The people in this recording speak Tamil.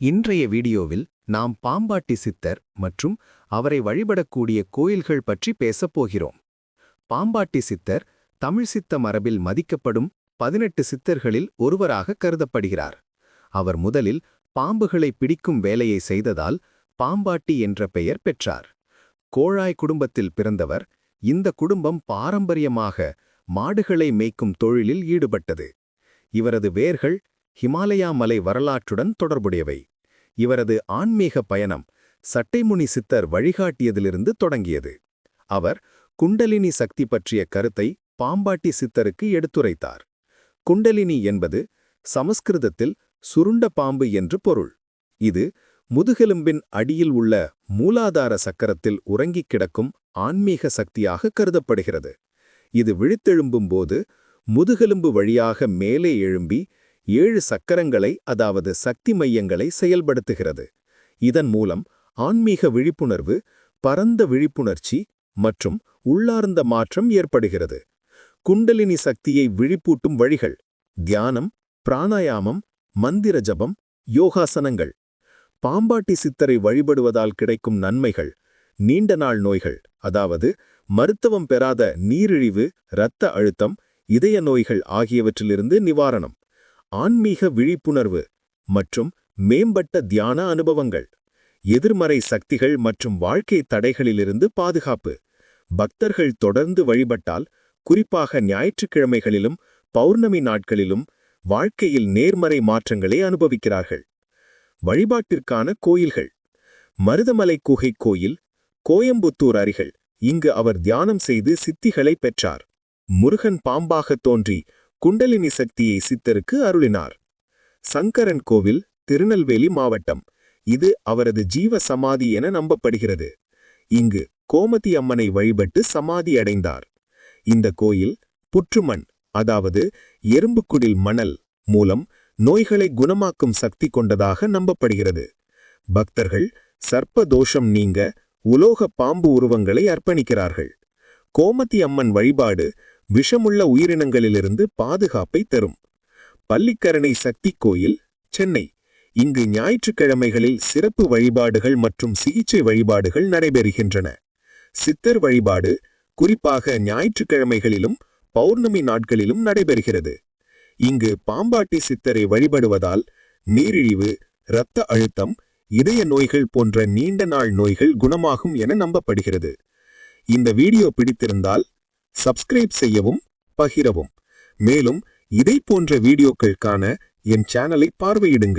இன்றைய வீடியோவில் நாம் பாம்பாட்டி சித்தர் மற்றும் அவரை வழிபடக்கூடிய கோயில்கள் பற்றி பேசப் போகிறோம். பாம்பாட்டி சித்தர் தமிழ் சித்த மரபில் மதிக்கப்படும் பதினெட்டு சித்தர்களில் ஒருவராக கருதப்படுகிறார். அவர் முதலில் பாம்புகளை பிடிக்கும் வேலையை செய்ததால் பாம்பாட்டி என்ற பெயர் பெற்றார். கோழாய் குடும்பத்தில் பிறந்தவர் இந்த குடும்பம் பாரம்பரியமாக மாடுகளை மேய்க்கும் தொழிலில் ஈடுபட்டது. இவரது வேர்கள் ஹிமாலயா மலை வரலாற்றுடன் தொடர்புடையவை. இவரது ஆன்மீக பயணம் சட்டைமுனி சித்தர் வழிகாட்டியதிலிருந்து தொடங்கியது. அவர் குண்டலினி சக்தி பற்றிய கருத்தை பாம்பாட்டி சித்தருக்கு எடுத்துரைத்தார். குண்டலினி என்பது சமஸ்கிருதத்தில் சுருண்ட பாம்பு என்று பொருள். இது முதுகெலும்பின் அடியில் உள்ள மூலாதார சக்கரத்தில் உறங்கிக் கிடக்கும் ஆன்மீக சக்தியாக கருதப்படுகிறது. இது விழித்தெழும்பும் போது முதுகெலும்பு வழியாக மேலே எழும்பி ஏழு சக்கரங்களை அதாவது சக்தி மையங்களை செயல்படுத்துகிறது. இதன் மூலம் ஆன்மீக விழிப்புணர்வு பரந்த விழிப்புணர்ச்சி மற்றும் உள்ளார்ந்த மாற்றம் ஏற்படுகிறது. குண்டலினி சக்தியை விழிப்பூட்டும் வழிகள் தியானம் பிராணாயாமம் மந்திர ஜபம் யோகாசனங்கள். பாம்பாட்டி சித்தரை வழிபடுவதால் கிடைக்கும் நன்மைகள் நீண்ட நாள் நோய்கள் அதாவது மருத்துவம் பெறாத நீரிழிவு இரத்த அழுத்தம் இதய நோய்கள் ஆகியவற்றிலிருந்து நிவாரணம். ஆன்மீக விழிப்புணர்வு மற்றும் மேம்பட்ட தியான அனுபவங்கள் எதிர்மறை சக்திகள் மற்றும் வாழ்க்கை தடைகளிலிருந்து பாதுகாப்பு. பக்தர்கள் தொடர்ந்து வழிபட்டால் குறிப்பாக ஞாயிற்றுக்கிழமைகளிலும் பௌர்ணமி நாட்களிலும் வாழ்க்கையில் நேர்மறை மாற்றங்களை அனுபவிக்கிறார்கள். வழிபாட்டிற்கான கோயில்கள். மருதமலை குகை கோயில் கோயம்புத்தூர் அருகில் இங்கு அவர் தியானம் செய்து சித்திகளை பெற்றார். முருகன் பாம்பாக தோன்றி குண்டலினி சக்தியை சித்தருக்கு அருளினார். சங்கரன் கோவில் திருநெல்வேலி மாவட்டம். இது அவரது ஜீவ சமாதி என நம்பப்படுகிறது. இங்கு கோமதி அம்மனை வழிபட்டு சமாதி அடைந்தார். இந்த கோயில் புற்றுமண் அதாவது எறும்புக்குடில் மணல் மூலம் நோய்களை குணமாக்கும் சக்தி கொண்டதாக நம்பப்படுகிறது. பக்தர்கள் சர்ப்ப தோஷம் நீங்க உலோக பாம்பு உருவங்களை அர்ப்பணிக்கிறார்கள். கோமதி அம்மன் வழிபாடு விஷமுள்ள உயிரினங்களிலிருந்து பாதுகாப்பை தரும். பள்ளிக்கரணை சக்தி கோயில் சென்னை. இங்கு ஞாயிற்றுக்கிழமைகளில் சிறப்பு வழிபாடுகள் மற்றும் சிகிச்சை வழிபாடுகள் நடைபெறுகின்றன. சித்தர் வழிபாடு குறிப்பாக ஞாயிற்றுக்கிழமைகளிலும் பௌர்ணமி நாட்களிலும் நடைபெறுகிறது. இங்கு பாம்பாட்டி சித்தரை வழிபடுவதால் நீரிழிவு இரத்த அழுத்தம் இதய நோய்கள் போன்ற நீண்ட நாள் நோய்கள் குணமாகும் என நம்பப்படுகிறது. இந்த வீடியோ பிடித்திருந்தால் சப்ஸ்கிரைப் செய்யவும் பகிரவும். மேலும் இதை போன்ற வீடியோக்கள் காண என் சேனலை பார்வையிடுங்கள்.